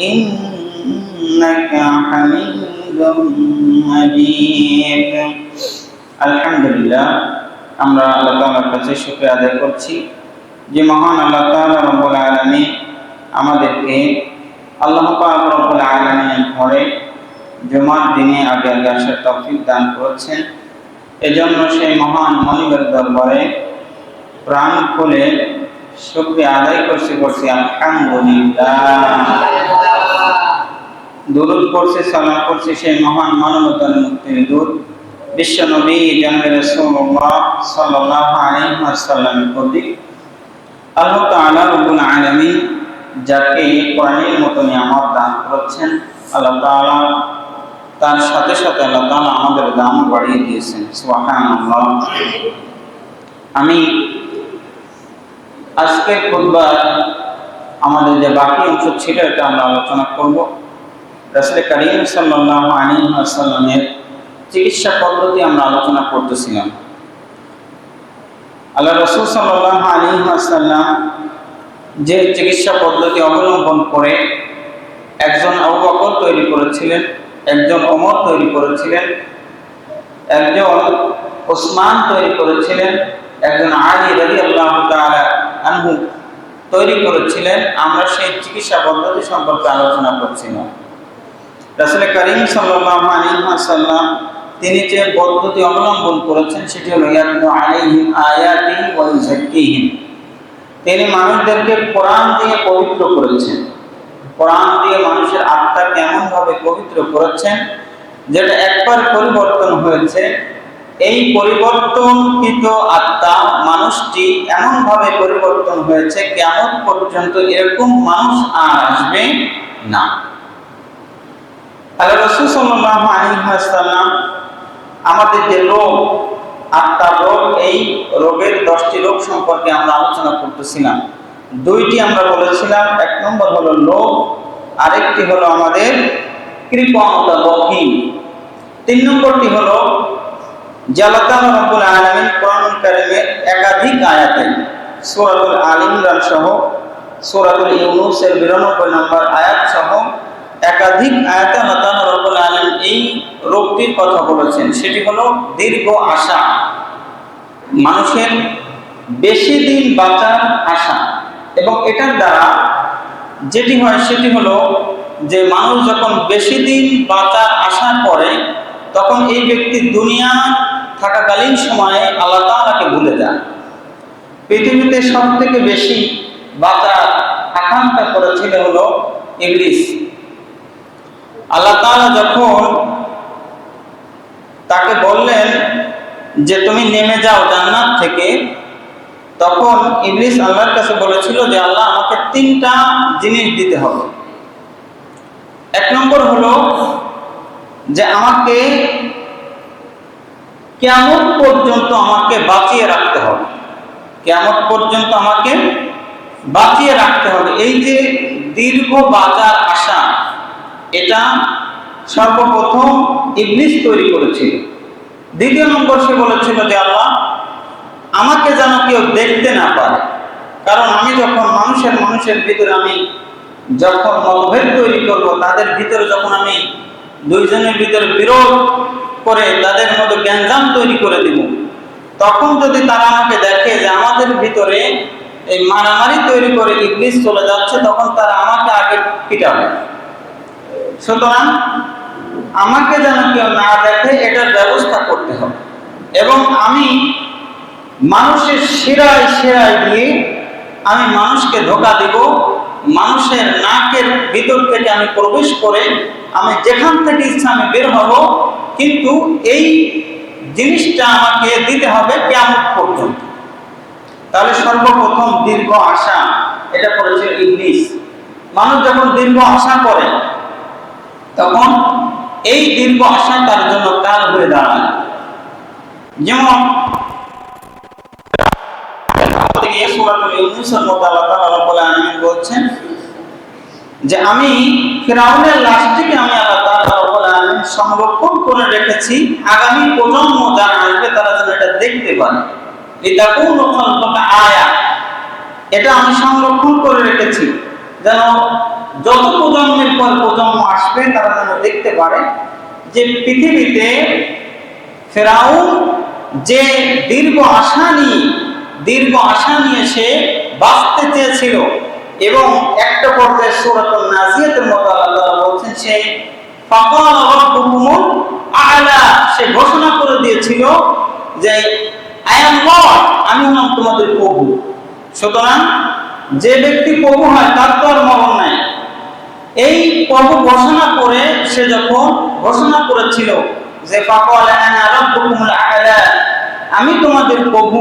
إنك حميد مجيد الحمد لله আমরা আল্লাহ তাআলার কাছে শুকরিয়া আদায় করছি যে মহান আল্লাহ তাআলা রব্বুল আলামিন আমাদেরকে আল্লাহ পাক রব্বুল আলামিনের ঘরে জুমার দিনে আগে আগে আসার তৌফিক দান করেছেন এজন্য সেই মহান মনিবের দরবারে প্রাণ খুলে শুক্রিয়া আদায় করছি করছি আলহামদুলিল্লাহ দুরুদ পড়ছি সালাম করছি সেই মহান মানবতার মুক্তির দূত বিশ্ব নবী জানাবে রাসূলুল্লাহ সাল্লাল্লাহু আলাইহি ওয়াসাল্লামের প্রতি। আল্লাহ তাআলা রব্বুল আলামিন যাকে কোরআনের মতো নিয়ামত দান করেছেন, আল্লাহ তাআলা তার সাথে সাথে আল্লাহ তাআলা আমাদের দাম বাড়িয়ে দিয়েছেন। সুবহানাল্লাহ। আমি আজকে খুতবার আমাদের যে বাকি অংশ ছিল, এটা আমরা আলোচনা করব। রাসূল করিম সাল্লাল্লাহু আলাইহি চিকিৎসা পদ্ধতি আমরা আলোচনা করতেছিলাম। আল্লাহ রসুল সাল্লাল্লাহু আলাইহি ওয়াসাল্লাম যে চিকিৎসা পদ্ধতি অবলম্বন করে একজন আবু বকর তৈরি করেছিলেন, একজন ওমর তৈরি করেছিলেন, একজন ওসমান তৈরি করেছিলেন, একজন আলী রাদিয়াল্লাহু তাআলা আনহু তৈরি করেছিলেন। আমরা সেই চিকিৎসা পদ্ধতি সম্পর্কে আলোচনা করছিলাম। রাসূল করিম সাল্লাল্লাহু আলাইহি ওয়াসাল্লাম তিনি যে পদ্ধতি অবলম্বন করেছেন সেটি হলো আলাইহিম আয়াতি ওয়া ইউযাক্কিহিম তিনি মানুষদেরকে কোরআন দিয়ে পবিত্র করেছেন। কোরআন দিয়ে মানুষের আত্মা কেমন ভাবে পবিত্র করেছেন, যেটা একবার পরিবর্তন হয়েছে, এই পরিবর্তনকৃত আত্মা মানুষটি এমন ভাবে পরিবর্তন হয়েছে, কেমন পর্যন্ত এরকম মানুষ আর আসবে না। আল্লাহ রসুল ওয়াসাল্লাম আমাদের যে রোগ আত্মার রোগ, এই রোগের দশটি রোগ সম্পর্কে আমরা আলোচনা করতেছিলাম। দুইটি আমরা বলেছিলাম, এক নম্বর হলো লোভ, আরেকটি হলো আমাদের কৃপণতা লক্ষী তিন নম্বরটি হলো জালাতাল রব্বুল আলামিন কোরআনুল কারীমের একাধিক আয়াতে সূরাতুল আল ইমরান সহ সূরাতুল ইউনূসের 92 নম্বর আয়াত সহ একাধিক আয়াতে এই রোগটির কথা বলেছেন। সেটি হলো দীর্ঘ আশা। মানুষের বেশি দিন বাঁচার আশা। এবং এটার দ্বারা যেটি হয় সেটি হলো যে মানুষ যখন বেশি দিন বাঁচার আশা করে, তখন এই ব্যক্তি দুনিয়া থাকাকালীন সময়ে আল্লাহ তাআলাকে ভুলে যায়। পৃথিবীতে সব থেকে বেশি বাঁচার আকাঙ্ক্ষা করেছিল হলো ইংলিশ আল্লাহ তাআলা যখন তাকে বললেন যে তুমি নেমে যাও জান্নাত থেকে, তখন ইবলিস আল্লাহর কাছে বলেছিল যে আল্লাহ আমাকে তিনটা জিনিস দিতে হবে। এক নম্বর হলো যে আমাকে কেমন পর্যন্ত আমাকে বাঁচিয়ে রাখতে হবে। কেমন পর্যন্ত আমাকে বাঁচিয়ে রাখতে হবে। এই যে দীর্ঘ বাজার আশা এটা সর্বপ্রথম ইবলিস তৈরি করেছিল। দ্বিতীয় নম্বর সে বলেছিল যে আল্লাহ, আমাকে যেন কেউ দেখতে না পারে। কারণ আমি যখন মানুষের মানুষের ভিতরে আমি যখন মতভেদ তৈরি করব, তাদের ভিতরে যখন আমি দুইজনের ভিতরে বিরোধ করে তাদের মধ্যে গ্যাঞ্জাম তৈরি করে দিব, তখন যদি তারা আমাকে দেখে যে আমাদের ভিতরে এই মারামারি তৈরি করে ইবলিস চলে যাচ্ছে, তখন তারা আমাকে আগে পিটাবে। সুতরাং আমাকে যেন কেউ না দেখে, এটার ব্যবস্থা করতে হবে। এবং আমি মানুষের শিরায় শিরায় দিয়ে আমি মানুষকে ধোকা দিব, মানুষের নাকের ভিতর থেকে আমি প্রবেশ করে আমি যেখান থেকে ইচ্ছা আমি বের হব, কিন্তু এই জিনিসটা আমাকে দিতে হবে কেমন পর্যন্ত। তাহলে সর্বপ্রথম দীর্ঘ আশা, এটা করেছিল ইংলিশ মানুষ যখন দীর্ঘ আশা করে তখন এই দীর্ঘ আশা তার জন্য কাল হয়ে দাঁড়ায়। যেমন বলছেন যে, আমি ফিরাউনের লাশটিকে আমি আল্লাহ সংরক্ষণ করে রেখেছি। আগামী প্রজন্ম যারা আসবে তারা যেন এটা দেখতে পারে। লিতাকুনু খালফাকা আয়া, এটা আমি সংরক্ষণ করে রেখেছি। যেন যত প্রজন্মের পর প্রজন্ম আসবে, তারা যেন দেখতে পারে যে পৃথিবীতে ফেরাউন যে দীর্ঘ আশা নিয়ে, দীর্ঘ আশা নিয়ে সে বাঁচতে চেয়েছিল এবং একটা পর্যায়ে সুরাতুল নাজিয়াতের মতো আল্লাহ বলছেন, সে আ'লা, সে ঘোষণা করে দিয়েছিল যে, আই এম গড, আমি হলাম তোমাদের প্রভু। সুতরাং যে ব্যক্তি প্রভু হয়, তার তো আর মরণ নাই। এই প্রভু ঘোষণা করে সে যখন ঘোষণা করেছিল যে আমি তোমাদের প্রভু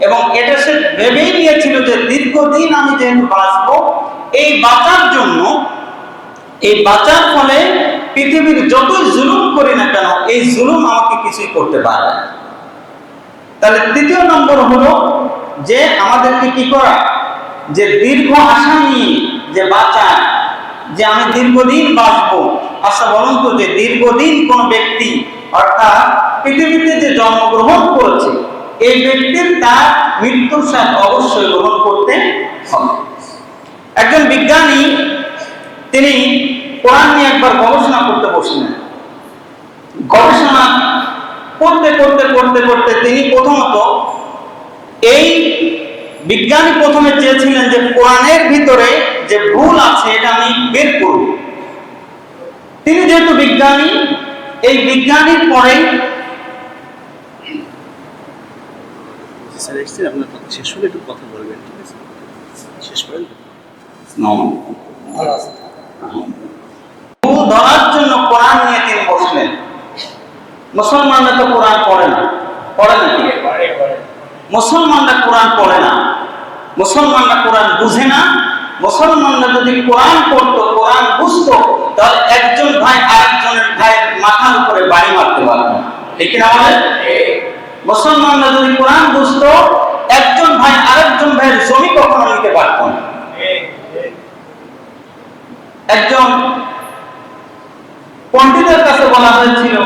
এবং এটা সে ভেবেই নিয়েছিল যে, দীর্ঘদিন আমি যেহেতু বাঁচবো এই বাঁচার জন্য, এই বাঁচার ফলে পৃথিবীর যতই জুলুম করি না কেন, এই জুলুম আমাকে কিছুই করতে পারে। তাহলে তৃতীয় নম্বর হলো যে, আমাদেরকে কি করা যে, দীর্ঘ আশা নিয়ে যে, বাঁচা যে আমি দীর্ঘদিন বাঁচবো। আচ্ছা বলুন তো যে দীর্ঘদিন কোন ব্যক্তি, অর্থাৎ পৃথিবীতে যে জন্মগ্রহণ করেছে, এই ব্যক্তির তার মৃত্যুর সাথে অবশ্যই গ্রহণ করতে হবে। একজন বিজ্ঞানী, তিনি কোরআন নিয়ে একবার গবেষণা করতে বসলেন। গবেষণা করতে করতে করতে করতে তিনি প্রথমত এই বিজ্ঞানী প্রথমে চেয়েছিলেন যে কোরআনের ভিতরে যে ভুল আছে এটা আমি বের করব। তিনি যেহেতু বিজ্ঞানী এই বিজ্ঞানীর পরে স্যার এসেছেন আপনার কথা শেষ হলে একটু কথা বলবেন ঠিক আছে? শেষ করেন? ভুল ধরার জন্য কোরআন নিয়ে তিনি বসলেন। মুসলমানরা তো কোরআন পড়ে না। পড়ে নাকি মুসলমানরা কোরআন পড়ে না। মুসলমানরা কোরআন বুঝে না। মুসলমানরা যদি কোরআন পড়তো, কোরআন বুঝতো, তাহলে একজন ভাই আরেকজনের ভাইয়ের মাথার উপরে বাড়ি মারতে পারতো। ঠিক না বলেন? মুসলমানরা যদি কোরআন বুঝতো, একজন ভাই আরেকজন ভাইয়ের জমি কখনো নিতে পারতো না। একজন পণ্ডিতের কাছে বলা হয়েছিল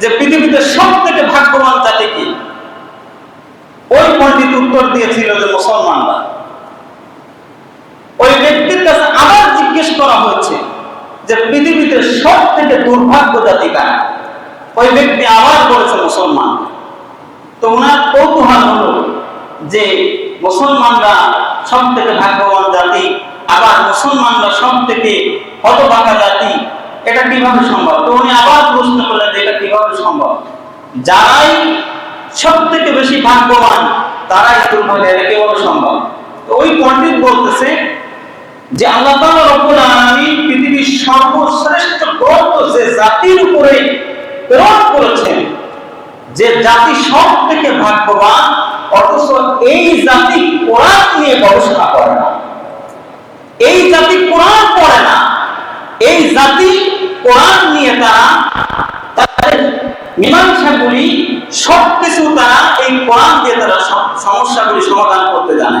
যে পৃথিবীতে সব থেকে ভাগ্যবান জাতি কি? ওই পণ্ডিত উত্তর দিয়েছিল যে মুসলমানরা। ওই ব্যক্তির কাছে আবার জিজ্ঞেস করা হয়েছে যে পৃথিবীতে সব থেকে দুর্ভাগ্য জাতি কারা? ওই ব্যক্তি আবার বলেছে মুসলমান। তো ওনার কৌতূহল হলো যে মুসলমানরা সব থেকে ভাগ্যবান জাতি, আবার মুসলমানরা সব থেকে হতভাগা জাতি, এটা কীভাবে সম্ভব? তো উনি আবার প্রশ্ন করলেন যে এটা কীভাবে সম্ভব? যারাই সব থেকে বেশি ভাগ্যবান, তারাই দুর্ভাগ্য এটা কীভাবে সম্ভব। তো ওই পণ্ডিত বলতেছে যে আল্লাহ তাআলা রব্বুল আলামিন পৃথিবীর সর্বশ্রেষ্ঠ গ্রন্থ যে জাতির উপরে প্রেরণ করেছেন, যে জাতি সব থেকে ভাগ্যবান, অথচ এই জাতি কোরআন নিয়ে গবেষণা করে না। এই জাতি কোরআন পড়ে না। এই জাতি কোরআন নিয়ে তারা তাদের মীমাংসাগুলি সব কিছু তারা এই কোরআন দিয়ে তারা সমস্যাগুলি সমাধান করতে জানে।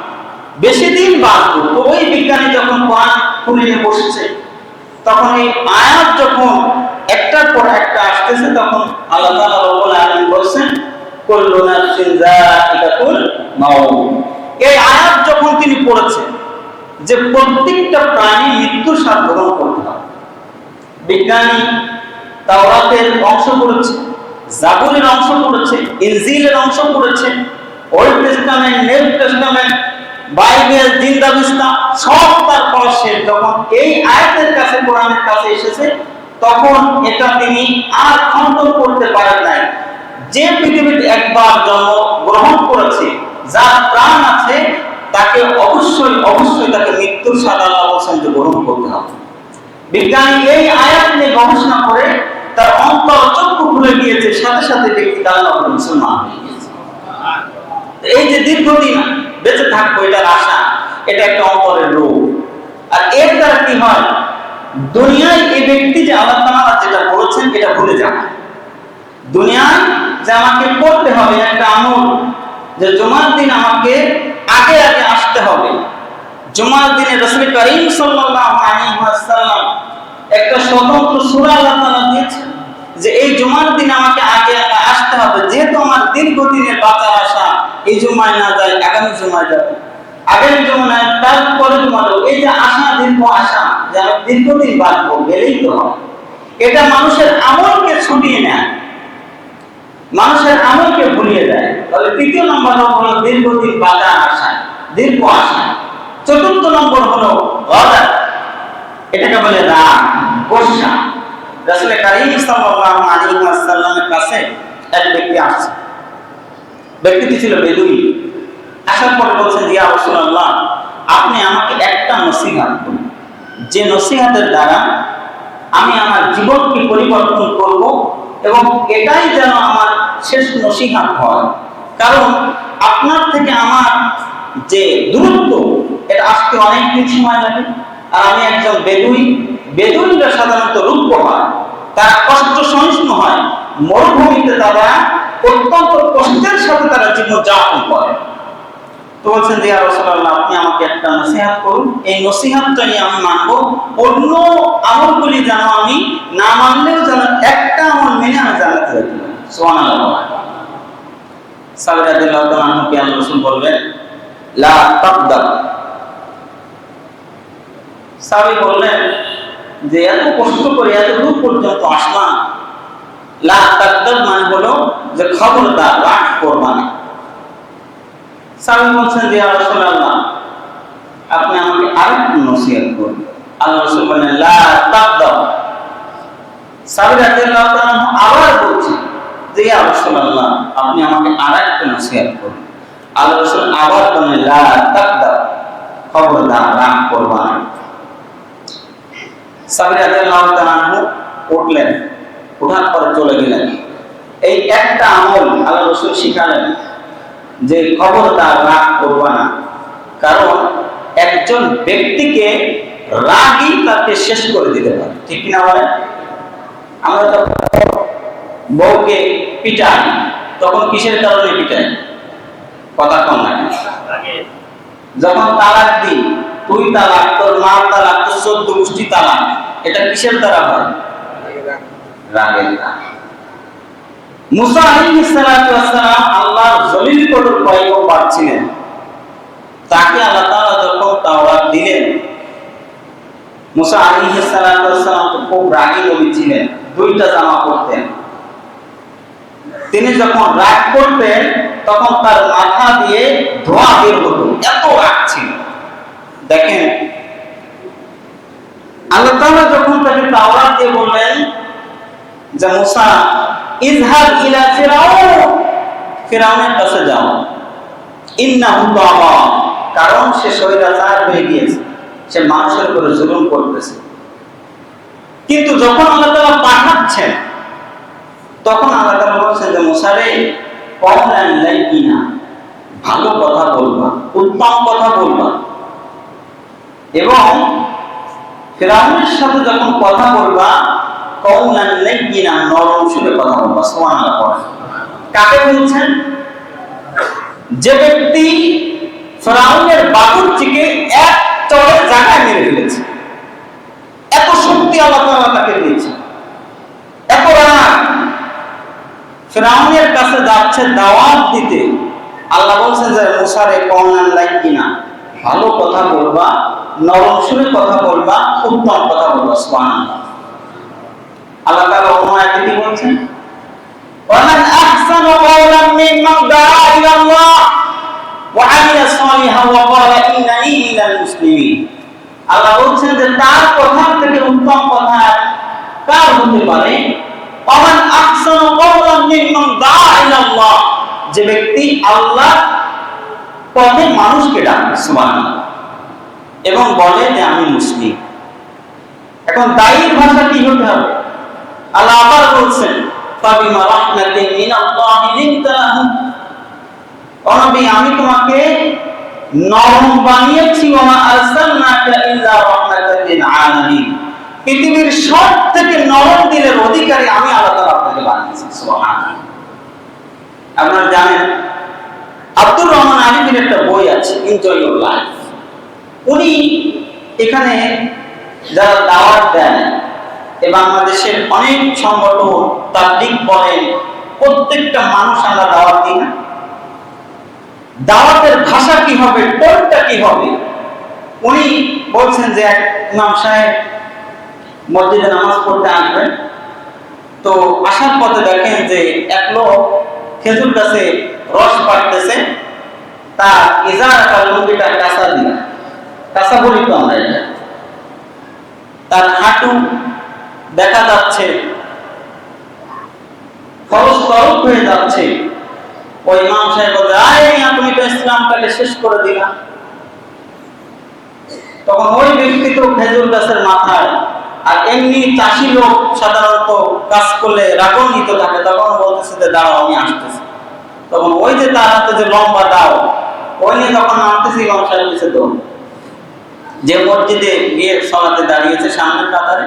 বেশি দিন বাঁচবো তো ওই বিজ্ঞানী যখন কোরআন খুলে নিয়ে বসেছে, তখন এই আয়াত যখন একটার পর একটা আসতেছে, তখন আল্লাহ তাআলা রব্বুল আলামিন বলছেন কুল্লু নাফসিন যায়িকাতুল মাউত। এই আয়াত যখন তিনি পড়েছেন, যে প্রত্যেকটা প্রাণী স্বাদ গ্রহণ করতে হবে বিজ্ঞানী তাওরাতের অংশ পড়েছে, জাবুরের অংশ পড়েছে, ইনজিলের অংশ পড়েছে, Old Testament New Testament Bible Zendavesta সব তার পড়া শেষ। যখন এই আয়াতের কাছে, কোরআনের কাছে এসেছে, তখন এটা তিনি আর খণ্ডন করতে পারেন নাই। যে পৃথিবীতে একবার জন্ম গ্রহণ করেছে, যার প্রাণ আছে, তাকে অবশ্যই অবশ্যই তাকে মৃত্যুর সাদা আল্লাহ গ্রহণ করতে হবে। বিজ্ঞানী এই আয়াত নিয়ে গবেষণা করে তার অন্তর চক্ষু খুলে গিয়েছে সাথে সাথে ব্যক্তি আল্লাহ মুসলমান এই যে দীর্ঘদিন বেঁচে থাকব এটার আশা এটা একটা অন্তরের রোগ আর এর দ্বারা কি হয়? দুনিয়ায় এই ব্যক্তি যে আল্লাহ তাআলা যেটা বলেছেন, এটা ভুলে যাবে দুনিয়ায় যে আমাকে করতে হবে, একটা আমল, যে জুমার দিন আমাকে আগে আগে আসতে হবে। জুমার দিনে রসুল করিম সাল্লাল্লাহু আলাইহি ওয়াসাল্লাম একটা স্বতন্ত্র সূরা আল্লাহ তাআলা দিয়েছেন যে এই জুমার দিন আমাকে আগে আগে আসতে হবে, যেহেতু আমার দিন আশা এই জুমায় না যায়, আগামী জুমায় যাবে। আগামী জুমায়, তারপরে জুমা যাব। এই যে আশা দীর্ঘ আশা যে আমি দীর্ঘদিন বাঁচবো, গেলেই তো এটা মানুষের আমলকে ছুটিয়ে নেয়। মানুষের আমলকে ভুলিয়ে দেয়। তাহলে তৃতীয় নম্বর হলো দীর্ঘদিন বাঁচার আশা দীর্ঘ আশা। চতুর্থ নম্বর হলো গদা। এটাকে বলে রাগ গোসা রাসূল কারীম সাল্লাল্লাহু আলাইহি ওয়াসাল্লামের কাছে এক ব্যক্তি আসছে। ব্যক্তিটি ছিল বেদুই আসার পরে বলছেন ইয়া রাসূলুল্লাহ, আপনি আমাকে একটা নসিহত যে নসিহতের দ্বারা আমি আমার জীবনকে পরিবর্তন করব এবং এটাই যেন আমার শেষ নসিহত হয়। কারণ আপনার থেকে আমার যে দূরত্ব, এটা আসতে অনেক দিন সময় লাগে আর আমি একজন বেদুই বেদুইনরা সাধারণত রূপ হয় তারা কষ্ট সহিষ্ণু হয়। মরুভূমিতে তারা অত্যন্ত কষ্টের সাথে তারা জীবন যাপন করে। তো বলছেন যে আর রাসূলুল্লাহ, আপনি আমাকে একটা নসিহত করুন। এই নসিহতটাই আমি মানব। অন্য আমলগুলি যেন আমি না মানলেও যেন একটা আমল মেনে আমি জানাতে রাসূল বলবেন, লা বললেন যে, এত কষ্ট করে পর্যন্ত আসলাম। লা যে খবরদার রাগ করবা না সাবি বলছেন যে রাসূলুল্লাহ, আপনি আমাকে আরেকটু নসিহত করুন। আল্লাহ রাসূল বলেন লা তাকদাম সাবি রাদিয়াল্লাহু তাআলা আবার বলছেন যে, ইয়া রাসূলুল্লাহ, আপনি আমাকে আরেকটু নসিহত করুন। আল্লাহ রাসূল আবার বলেন লা তাকদাম খবরদার রাগ করবা না সাবি রাদিয়াল্লাহু তাআলা উঠলেন, উঠার পরে চলে গেলেন। এই একটা আমল আল্লাহ রসুল শিখালেন যে খবরদার রাগ করবা না। কারণ একজন ব্যক্তিকে রাগই তাকে শেষ করে দিতে পারে। ঠিক না বলেন? আমরা যখন বউকে পিটাই, তখন কিসের কারণে পিটাই? কথা কম লাগে যখন তালাক দিই, তুই তালাক, তোর মা তালাক, তোর চোদ্দ গোষ্ঠী তালাক, এটা কিসের দ্বারা হয়? রাগের দ্বারা। মুসা জলিল কঠোর তাকে আল্লাহ যখন দিলেন, মুসা খুব দুইটা জামা তিনি যখন রাগ করতেন, তখন তার মাথা দিয়ে ধোঁয়া বের হতো, এত রাগ ছিল। দেখেন, আল্লাহ যখন তাকে তাওরাত দিয়ে বললেন যে, মুসা ইজহাব ইলা ফিরাউন। ফিরাউনের কাছে যাও। ইন্নাহু কারণ সে স্বৈরাচার হয়ে গিয়েছে। সে মানুষের উপরে জুলুম করতেছে। কিন্তু যখন আল্লাহ তাআলা পাঠাচ্ছেন, তখন আল্লাহ তাআলা বলছেন যে মুসা রে কওলান লাইকিনা ভালো কথা বলবা, উত্তম কথা বলবা। এবং ফেরাউনের সাথে যখন কথা বলবা কওলান লাইকিনা নরম সুরে কথা বলবা, সুবহানাল্লাহ পড়ে। কাকে বলছেন? যে ব্যক্তি ফেরাউনের বাকুরটিকে এক চড়ে জায়গায় মেরে ফেলেছে। এত শক্তি আল্লাহ তাআলা তাকে দিয়েছে। এত রাগ। ফেরাউনের কাছে যাচ্ছে দাওয়াত দিতে। আল্লাহ বলছেন যে, মুসারে কওলান লাইকিনা ভালো কথা বলবা, নরম সুরে কথা বলবা, উত্তম কথা বলবা, সুবহানাল্লাহ। আল্লাহ তাআলা অন্য আয়াতে কি বলছেন ومن أحسن قولا ممن دعا إلى الله وعمل صالحا وقال আল্লাহ বলছেন যে তার কথা থেকে উত্তম কথা কার হতে পারে অমান আহসানু কওলান মিম্মান দাআ ইলাল্লাহ যে ব্যক্তি আল্লাহ পথে মানুষকে ডাকে সুবহানাল্লাহ এবং বলে যে আমি মুসলিম এখন দায়ীর ভাষা কি হতে হবে আল্লাহ আবার বলছেন, ফাবিমা রাহমাতিন মিনাল্লাহি লিনতা লাহুম। ও আমি তোমাকে নরম বানিয়েছি, ওমা আরসালনাকা ইল্লা রাহমাতাল লিল আলামিন। পৃথিবীর সব থেকে নরম দিলের অধিকারী আমি আল্লাহ আপনাকে বানিয়েছি, সুবহানাল্লাহ। আপনারা জানেন, আব্দুর রহমান আলিমের একটা বই আছে এনজয় ইউর লাইফ উনি এখানে যারা দাওয়াত দেন বাংলাদেশের অনেক সংগঠন তাবলিগ বলেন, প্রত্যেকটা মানুষ আমরা দাওয়াত দিই না। দাওয়াতের ভাষা কি হবে টোনটা কি হবে? উনি বলছেন যে এক ইমাম সাহেব মসজিদে নামাজ পড়তে আসবেন। তো আসার পথে দেখেন যে এক লোক খেজুর গাছে রস পাড়তেছে, তার ইজার একটা লুঙ্গিটা কাঁচা দিন কাঁচা বলি তো আমরা এটা। তার হাঁটু দেখা যাচ্ছে। খরচ তরফ হয়ে যাচ্ছে। ওই ইমাম সাহেব বলে আরে তুমি তো ইসলামটাকে শেষ করে দিলা। তখন ওই ব্যক্তি তো খেজুর গাছের মাথায়, আর এমনি চাষি লোক সাধারণত কাজ করলে রাগান্বিত থাকে তখন বলতেছে যে, দাঁড়াও, আমি আসতেছি। তখন ওই যে তার হাতে যে লম্বা দাও, ওই নিয়ে তখন নামতেছি ইমাম সাহেব দৌড়। যে মসজিদে গিয়ে সলাতে দাঁড়িয়েছে সামনের কাতারে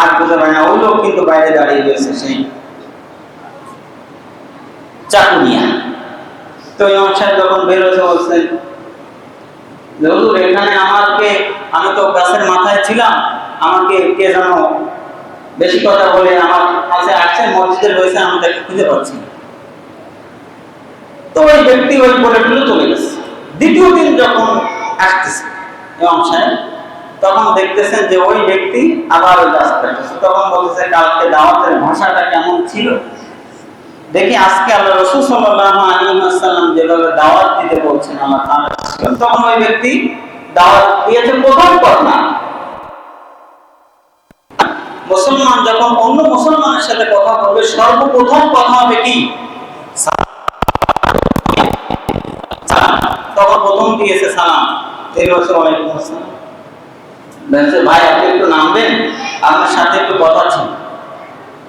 আর বুঝতে পারে না ওই লোক কিন্তু বাইরে দাঁড়িয়ে রয়েছে সেই চাকুনিয়া তো ইমাম সাহেব যখন বেরোছে বলছেন হুজুর, এখানে আমাকে, আমি তো গাছের মাথায় ছিলাম, আমাকে কে বেশি কথা বলে আমার কাছে আসছে রয়েছে, আমি তাকে খুঁজে পাচ্ছি তো ওই ব্যক্তি ওই বলে চলে গেছে। দ্বিতীয় দিন যখন আসতেছে, ইমাম সাহেব তখন দেখতেছেন যে ওই ব্যক্তি আবার ওই কাটতেছে তখন বলতেছে, কালকে দাওয়াতের ভাষাটা কেমন ছিল? দেখি আজকে আল্লাহ রসুল সাল্লাল্লাহু আলাইহি ওয়াসাল্লাম যেভাবে দাওয়াত দিতে বলছেন, আমার তখন ওই ব্যক্তি দাওয়াত দিয়েছে প্রথম কথা। মুসলমান যখন অন্য মুসলমানের সাথে কথা বলবে, সর্বপ্রথম কথা হবে কি। তখন প্রথম দিয়েছে সালাম। এই ওয়ালাইকুম আসসালাম বলছে ভাই, আপনি একটু নামবেন, আপনার সাথে একটু কথা ছিল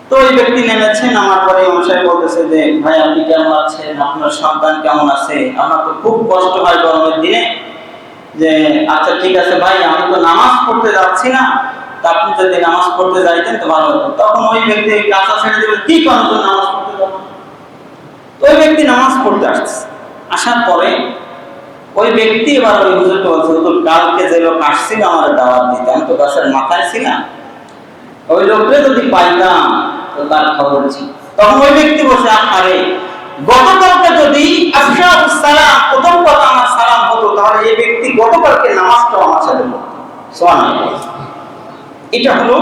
তো ওই ব্যক্তি নেমেছেন, নামার পরে মশাই বলতেছে যে, ভাই, আপনি কেমন আছেন? আপনার সন্তান কেমন আছে? আমার তো খুব কষ্ট হয় গরমের দিনে যে আচ্ছা ঠিক আছে, ভাই, আমি তো নামাজ পড়তে যাচ্ছি না। আপনি যদি নামাজ পড়তে যাইতেন তো ভালো হতো। তখন ওই ব্যক্তি কাঁচা ছেড়ে দেবে কি কারণ নামাজ পড়তে যাব ওই ব্যক্তি নামাজ পড়তে আসছে। আসার পরে ওই ব্যক্তি এবার ওই হুজুরকে বলছে, হুজুর, কালকে যে লোক আসছিল আমার দাওয়াত দিতে, আমি তো গাছের মাথায় ছিলাম। ওই লোকটা যদি পাইতাম, তো তার খবর ছিল। তখন ওই ব্যক্তি বসে, আরে, গতকালকে যদি আফসাউস সালাম, প্রথম কথা আমার সালাম হতো, তাহলে এই ব্যক্তি গতকালকে নামাজটাও আমার সাথে এটা হলো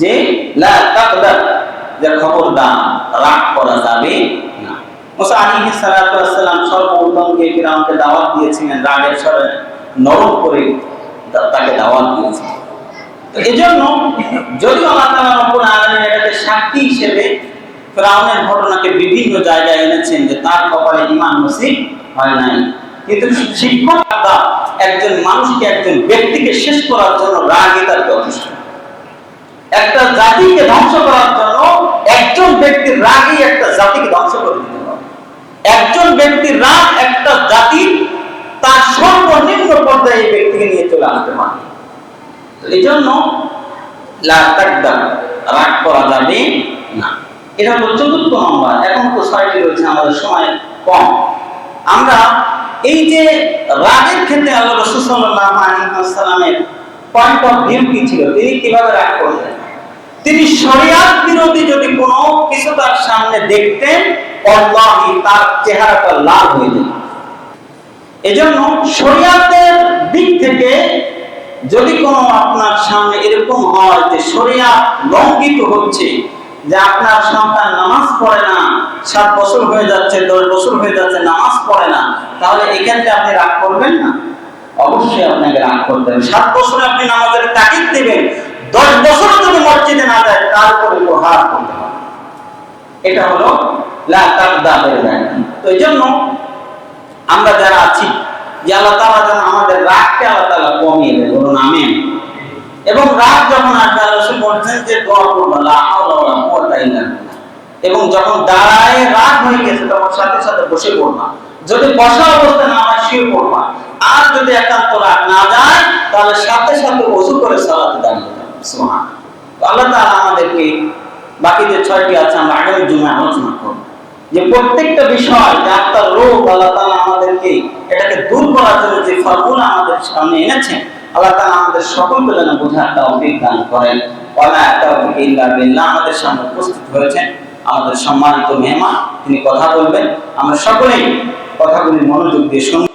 যে লা তাকদার, যে খবরদার, রাগ করা যাবে না। মুসা আলাইহিস সালাতু দাওয়াত দিয়েছিলেন, রাগের স্বরে নরম করে তাকে দাওয়াত দিয়েছিলেন। তো এজন্য যদিও আল্লাহ তাআলা রব্বুল আলামিন এটাকে হিসেবে ফিরাউনের ঘটনাকে বিভিন্ন জায়গায় এনেছেন যে তার কপালে ঈমান নসিব হয় নাই। কিন্তু শিক্ষকরা একজন মানুষকে, একজন ব্যক্তিকে শেষ করার জন্য রাগই তার যথেষ্ট। একটা জাতিকে ধ্বংস করার জন্য একজন ব্যক্তির রাগই একটা জাতিকে ধ্বংস করে দিতে একজন ব্যক্তির রাগ একটা জাতির তার সর্বনিম্ন পর্যায়ে এই ব্যক্তিকে নিয়ে চলে আসতে পারে। এই জন্য রাগ করা যাবে না। এটা হলো চতুর্থ নম্বর। এখন তো ছয়টি রয়েছে আমাদের সময় কম। আমরা এই যে রাগের ক্ষেত্রে আল্লাহ রসুল সাল্লাল্লাহু আলাইহি ওয়াসাল্লামের পয়েন্ট অফ ভিউ কি ছিল? তিনি কীভাবে রাগ করলেন? তিনি শরিয়াত বিরোধী যদি কোনো কিছু তার সামনে দেখতেন, অল্লাহি তার চেহারাটা লাল হয়ে যেত। এজন্য শরিয়াতের দিক থেকে যদি কোনো আপনার সামনে এরকম হয় যে শরিয়াত লঙ্ঘিত হচ্ছে, যে আপনার সন্তান নামাজ পড়ে না, সাত বছর হয়ে যাচ্ছে, দশ বছর হয়ে যাচ্ছে, নামাজ পড়ে না, তাহলে এক্ষেত্রে আপনি রাগ করবেন না? অবশ্যই আপনাকে রাগ হবে। সাত বছরে আপনি নামাজের তাকিদ দেবেন দশ বছর যদি মসজিদে না যায়, তারপরে প্রহার করতে হবে। এটা হলো লা তাকদাবের ব্যাখ্যা তো এই জন্য আমরা যারা আছি, যে আল্লাহ তাআলা যেন আমাদের রাগকে আল্লাহ তাআলা কমিয়ে দেয়, বলুন আমিন। এবং রাগ যখন আল্লাহ রাসূল বলছেন যে, দোয়া করব বিল্লাহ। এবং যখন দাঁড়ায় রাগ হয়ে গেছে, তখন সাথে সাথে বসে পড়বা। যদি বসা অবস্থা না হয়, শুয়ে পড়বা। আর যদি একান্ত রাগ না যায়, তাহলে সাথে সাথে ওযু করে সালাতে দাঁড়িয়ে আল্লাহ তাআলা আমাদেরকে বাকি যে ছয়টি আছে, আমরা আলোচনা করব। যে প্রত্যেকটা বিষয় যে আত্মার রোগ আল্লাহ তাআলা আমাদেরকে এটাকে দূর করার জন্য যে আমাদের সামনে এনেছেন, আল্লাহ তাআলা আমাদের সকলকে যেন বোঝার তৌফিক দান করেন। আমাদের সামনে উপস্থিত হয়েছেন। আমাদের সম্মানিত মেহমান, তিনি কথা বলবেন। আমরা সকলেই কথাগুলি মনোযোগ দিয়ে শুনব।